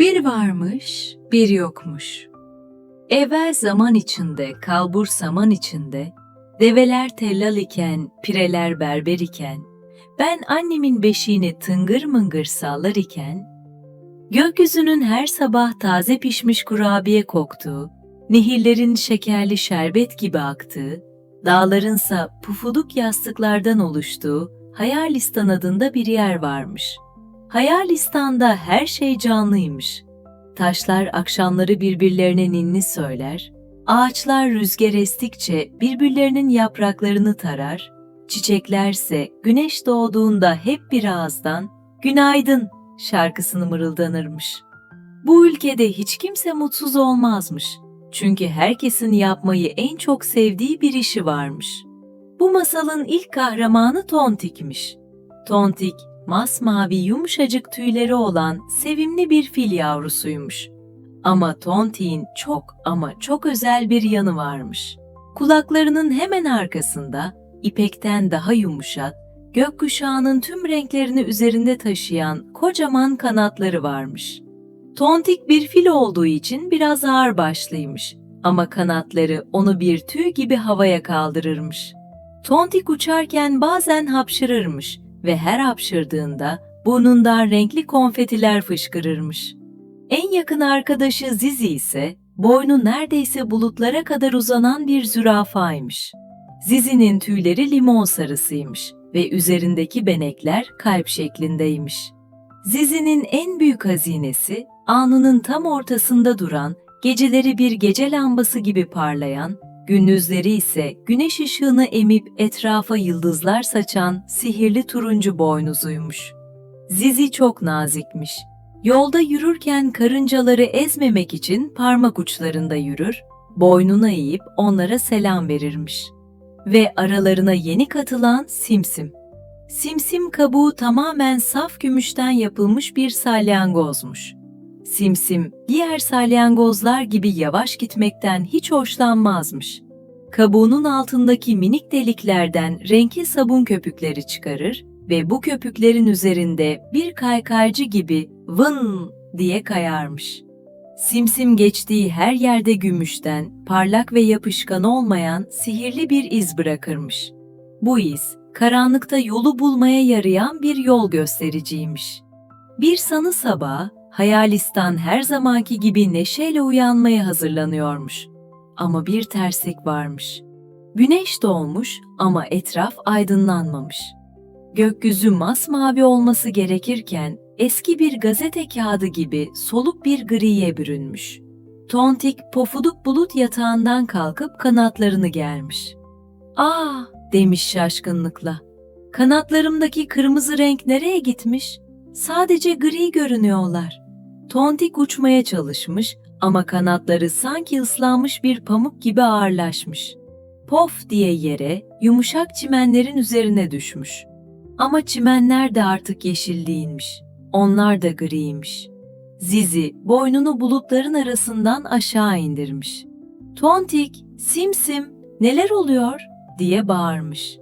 Bir varmış, bir yokmuş. Evvel zaman içinde, kalbur saman içinde, develer tellal iken, pireler berber iken, ben annemin beşiğini tıngır mıngır sallar iken, gökyüzünün her sabah taze pişmiş kurabiye koktuğu, nehirlerin şekerli şerbet gibi aktığı, dağlarınsa pufuduk yastıklardan oluştuğu Hayalistan adında bir yer varmış.'' Hayalistan'da her şey canlıymış. Taşlar akşamları birbirlerine ninni söyler, ağaçlar rüzgar estikçe birbirlerinin yapraklarını tarar, çiçeklerse güneş doğduğunda hep bir ağızdan günaydın şarkısını mırıldanırmış. Bu ülkede hiç kimse mutsuz olmazmış. Çünkü herkesin yapmayı en çok sevdiği bir işi varmış. Bu masalın ilk kahramanı Tontik'miş. Tontik masmavi yumuşacık tüyleri olan sevimli bir fil yavrusuymuş. Ama Tontik'in çok ama çok özel bir yanı varmış. Kulaklarının hemen arkasında ipekten daha yumuşak, gökkuşağının tüm renklerini üzerinde taşıyan kocaman kanatları varmış. Tontik bir fil olduğu için biraz ağır başlıymış ama kanatları onu bir tüy gibi havaya kaldırırmış. Tontik uçarken bazen hapşırırmış ve her hapşırdığında burnundan renkli konfetiler fışkırırmış. En yakın arkadaşı Zizi ise boynu neredeyse bulutlara kadar uzanan bir zürafaymış. Zizi'nin tüyleri limon sarısıymış ve üzerindeki benekler kalp şeklindeymiş. Zizi'nin en büyük hazinesi alnının tam ortasında duran, geceleri bir gece lambası gibi parlayan gündüzleri ise güneş ışığını emip etrafa yıldızlar saçan sihirli turuncu boynuzuymuş. Zizi çok nazikmiş. Yolda yürürken karıncaları ezmemek için parmak uçlarında yürür, boynuna eğip onlara selam verirmiş. Ve aralarına yeni katılan Simsim. Simsim kabuğu tamamen saf gümüşten yapılmış bir salyangozmuş. Simsim diğer salyangozlar gibi yavaş gitmekten hiç hoşlanmazmış. Kabuğunun altındaki minik deliklerden renkli sabun köpükleri çıkarır ve bu köpüklerin üzerinde bir kaykaycı gibi vın diye kayarmış. Simsim geçtiği her yerde gümüşten, parlak ve yapışkan olmayan sihirli bir iz bırakırmış. Bu iz, karanlıkta yolu bulmaya yarayan bir yol göstericiymiş. Bir sanı sabahı, Hayalistan her zamanki gibi neşeyle uyanmaya hazırlanıyormuş. Ama bir terslik varmış. Güneş doğmuş ama etraf aydınlanmamış. Gökyüzü masmavi olması gerekirken eski bir gazete kağıdı gibi soluk bir griye bürünmüş. Tontik pofuduk bulut yatağından kalkıp kanatlarını germiş. "Aa!" demiş şaşkınlıkla. "Kanatlarımdaki kırmızı renk nereye gitmiş? Sadece gri görünüyorlar." Tontik uçmaya çalışmış ama kanatları sanki ıslanmış bir pamuk gibi ağırlaşmış. Pof diye yere, yumuşak çimenlerin üzerine düşmüş. Ama çimenler de artık yeşil değilmiş. Onlar da griymiş. Zizi boynunu bulutların arasından aşağı indirmiş. Tontik, Simsim, neler oluyor? diye bağırmış.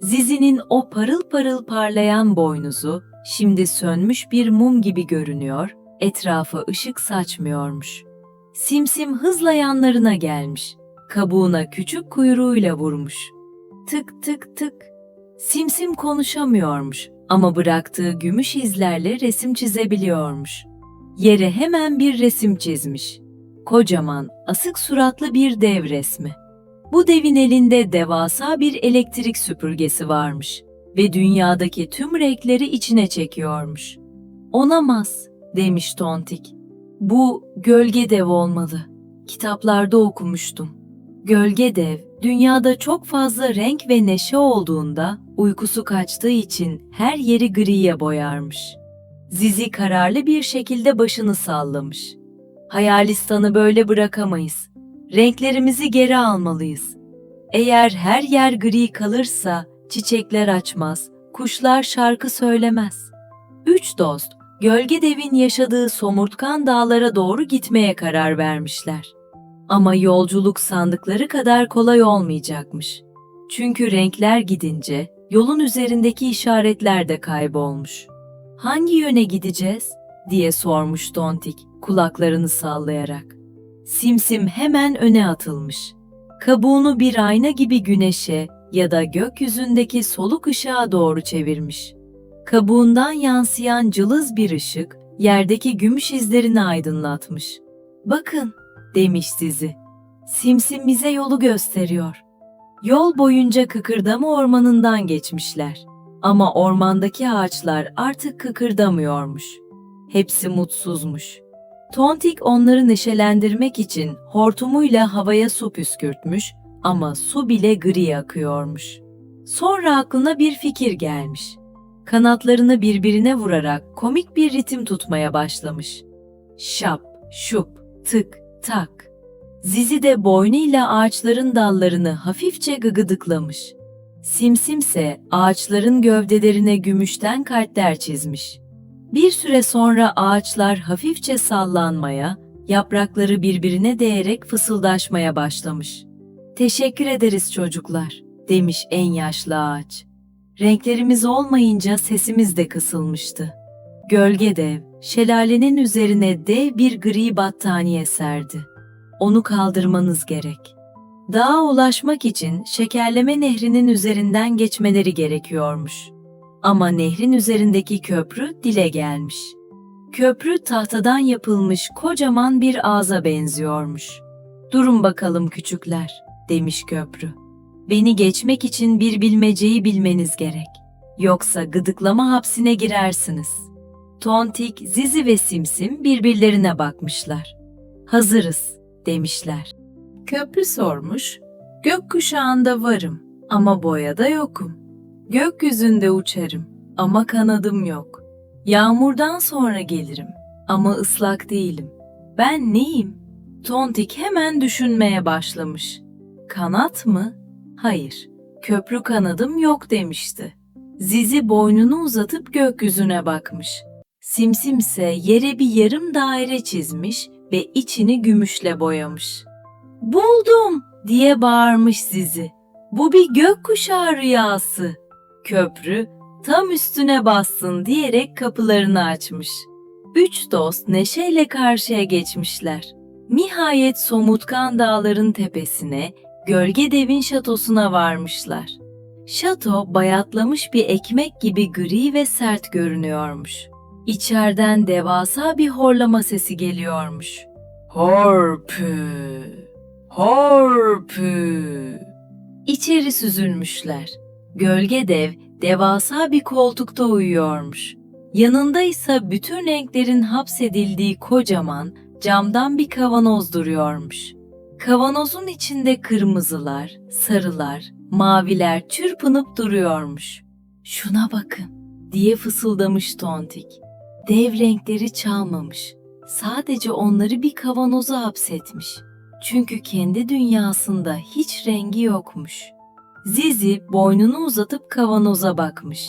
Zizi'nin o parıl parıl parlayan boynuzu şimdi sönmüş bir mum gibi görünüyor, etrafa ışık saçmıyormuş. Simsim hızla yanlarına gelmiş. Kabuğuna küçük kuyruğuyla vurmuş. Tık tık tık. Simsim konuşamıyormuş ama bıraktığı gümüş izlerle resim çizebiliyormuş. Yere hemen bir resim çizmiş. Kocaman, asık suratlı bir dev resmi. Bu devin elinde devasa bir elektrik süpürgesi varmış ve dünyadaki tüm renkleri içine çekiyormuş. Onamaz, demiş Tontik. Bu gölge dev olmalı. Kitaplarda okumuştum. Gölge dev, dünyada çok fazla renk ve neşe olduğunda uykusu kaçtığı için her yeri griye boyarmış. Zizi kararlı bir şekilde başını sallamış. Hayalistan'ı böyle bırakamayız. Renklerimizi geri almalıyız. Eğer her yer gri kalırsa çiçekler açmaz, kuşlar şarkı söylemez. Üç dost gölge devin yaşadığı somurtkan dağlara doğru gitmeye karar vermişler. Ama yolculuk sandıkları kadar kolay olmayacakmış. Çünkü renkler gidince yolun üzerindeki işaretler de kaybolmuş. Hangi yöne gideceğiz diye sormuş Tontik kulaklarını sallayarak. Simsim hemen öne atılmış. Kabuğunu bir ayna gibi güneşe ya da gökyüzündeki soluk ışığa doğru çevirmiş. Kabuğundan yansıyan cılız bir ışık yerdeki gümüş izlerini aydınlatmış. Bakın demiş Zizi. Simsim bize yolu gösteriyor. Yol boyunca kıkırdama ormanından geçmişler. Ama ormandaki ağaçlar artık kıkırdamıyormuş. Hepsi mutsuzmuş. Tontik onları neşelendirmek için hortumuyla havaya su püskürtmüş ama su bile gri akıyormuş. Sonra aklına bir fikir gelmiş. Kanatlarını birbirine vurarak komik bir ritim tutmaya başlamış. Şap, şup, tık, tak. Zizi de boynuyla ağaçların dallarını hafifçe gıgıdıklamış. Simsimse ağaçların gövdelerine gümüşten kalpler çizmiş. Bir süre sonra ağaçlar hafifçe sallanmaya, yaprakları birbirine değerek fısıldaşmaya başlamış. Teşekkür ederiz çocuklar, demiş en yaşlı ağaç. Renklerimiz olmayınca sesimiz de kısılmıştı. Gölge dev, şelalenin üzerine dev bir gri battaniye serdi. Onu kaldırmanız gerek. Dağa ulaşmak için şekerleme nehrinin üzerinden geçmeleri gerekiyormuş. Ama nehrin üzerindeki köprü dile gelmiş. Köprü tahtadan yapılmış kocaman bir ağza benziyormuş. Durun bakalım küçükler, demiş köprü. Beni geçmek için bir bilmeceyi bilmeniz gerek. Yoksa gıdıklama hapsine girersiniz. Tontik, Zizi ve Simsim birbirlerine bakmışlar. Hazırız, demişler. Köprü sormuş, gökkuşağında varım ama boyada yokum. Gökyüzünde uçarım ama kanadım yok. Yağmurdan sonra gelirim ama ıslak değilim. Ben neyim? Tontik hemen düşünmeye başlamış. Kanat mı? Hayır, köprü kanadım yok demişti. Zizi boynunu uzatıp gökyüzüne bakmış. Simsimse yere bir yarım daire çizmiş ve içini gümüşle boyamış. Buldum diye bağırmış Zizi. Bu bir gökkuşağı rüyası. Köprü tam üstüne bassın diyerek kapılarını açmış. Üç dost neşeyle karşıya geçmişler. Nihayet Somutkan Dağların tepesine, Gölge Devin şatosuna varmışlar. Şato bayatlamış bir ekmek gibi gri ve sert görünüyormuş. İçeriden devasa bir horlama sesi geliyormuş. Horpü, horpü. İçeri süzülmüşler. Gölge dev devasa bir koltukta uyuyormuş. Yanında ise bütün renklerin hapsedildiği kocaman camdan bir kavanoz duruyormuş. Kavanozun içinde kırmızılar, sarılar, maviler çırpınıp duruyormuş. Şuna bakın diye fısıldamış Tontik. Dev renkleri çalmamış. Sadece onları bir kavanoza hapsetmiş. Çünkü kendi dünyasında hiç rengi yokmuş. Zizi boynunu uzatıp kavanoza bakmış.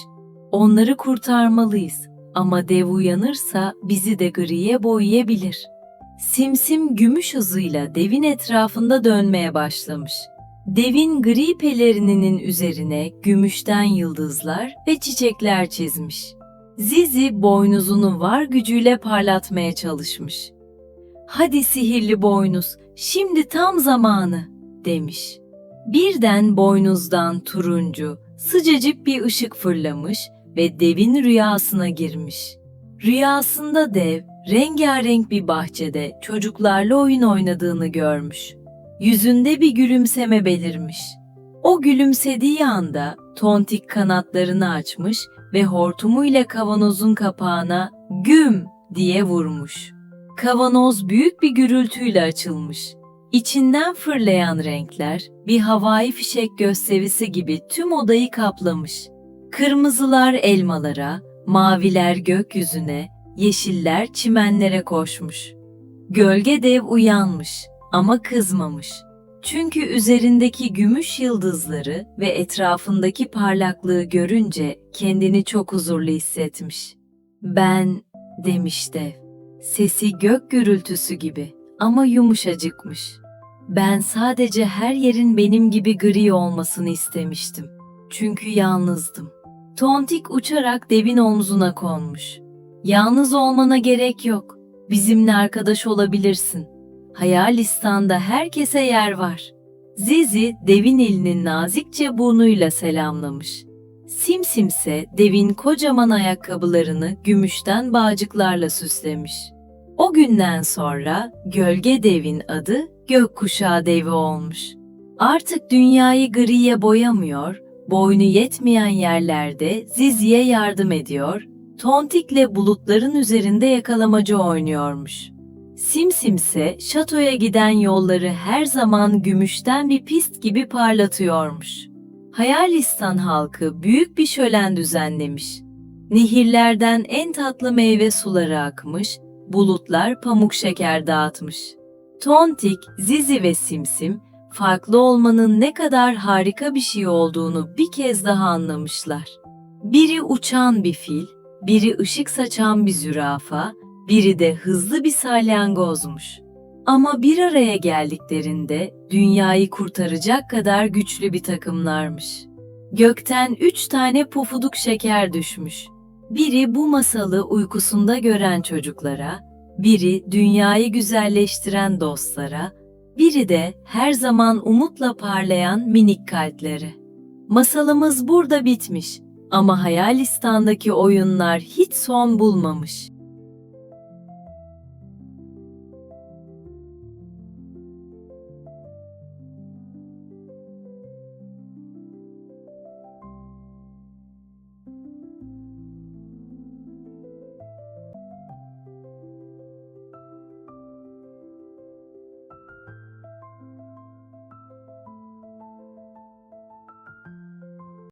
Onları kurtarmalıyız ama dev uyanırsa bizi de griye boyayabilir. Simsim gümüş hızıyla devin etrafında dönmeye başlamış. Devin gri pelerininin üzerine gümüşten yıldızlar ve çiçekler çizmiş. Zizi boynuzunu var gücüyle parlatmaya çalışmış. Hadi sihirli boynuz, şimdi tam zamanı, demiş. Birden boynuzdan turuncu, sıcacık bir ışık fırlamış ve devin rüyasına girmiş. Rüyasında dev, rengarenk bir bahçede çocuklarla oyun oynadığını görmüş. Yüzünde bir gülümseme belirmiş. O gülümsediği anda tontik kanatlarını açmış ve hortumuyla kavanozun kapağına güm diye vurmuş. Kavanoz büyük bir gürültüyle açılmış. İçinden fırlayan renkler bir havai fişek gösterisi gibi tüm odayı kaplamış. Kırmızılar elmalara, maviler gökyüzüne, yeşiller çimenlere koşmuş. Gölge dev uyanmış ama kızmamış. Çünkü üzerindeki gümüş yıldızları ve etrafındaki parlaklığı görünce kendini çok huzurlu hissetmiş. Ben demiş dev. Sesi gök gürültüsü gibi ama yumuşacıkmış. Ben sadece her yerin benim gibi gri olmasını istemiştim. Çünkü yalnızdım. Tontik uçarak devin omzuna konmuş. Yalnız olmana gerek yok. Bizimle arkadaş olabilirsin. Hayalistan'da herkese yer var. Zizi devin elini nazikçe burnuyla selamlamış. Simsimse devin kocaman ayakkabılarını gümüşten bağcıklarla süslemiş. O günden sonra gölge devin adı gökkuşağı devi olmuş. Artık dünyayı griye boyamıyor, boynu yetmeyen yerlerde Zizi'ye yardım ediyor, Tontik'le bulutların üzerinde yakalamacı oynuyormuş. Simsimse şatoya giden yolları her zaman gümüşten bir pist gibi parlatıyormuş. Hayalistan halkı büyük bir şölen düzenlemiş. Nehirlerden en tatlı meyve suları akmış, bulutlar pamuk şeker dağıtmış. Tontik, Zizi ve Simsim farklı olmanın ne kadar harika bir şey olduğunu bir kez daha anlamışlar. Biri uçan bir fil, biri ışık saçan bir zürafa, biri de hızlı bir salyangozmuş. Ama bir araya geldiklerinde dünyayı kurtaracak kadar güçlü bir takımlarmış. Gökten üç tane pofuduk şeker düşmüş. Biri bu masalı uykusunda gören çocuklara, biri dünyayı güzelleştiren dostlara, biri de her zaman umutla parlayan minik kalplere. Masalımız burada bitmiş ama Hayalistan'daki oyunlar hiç son bulmamış.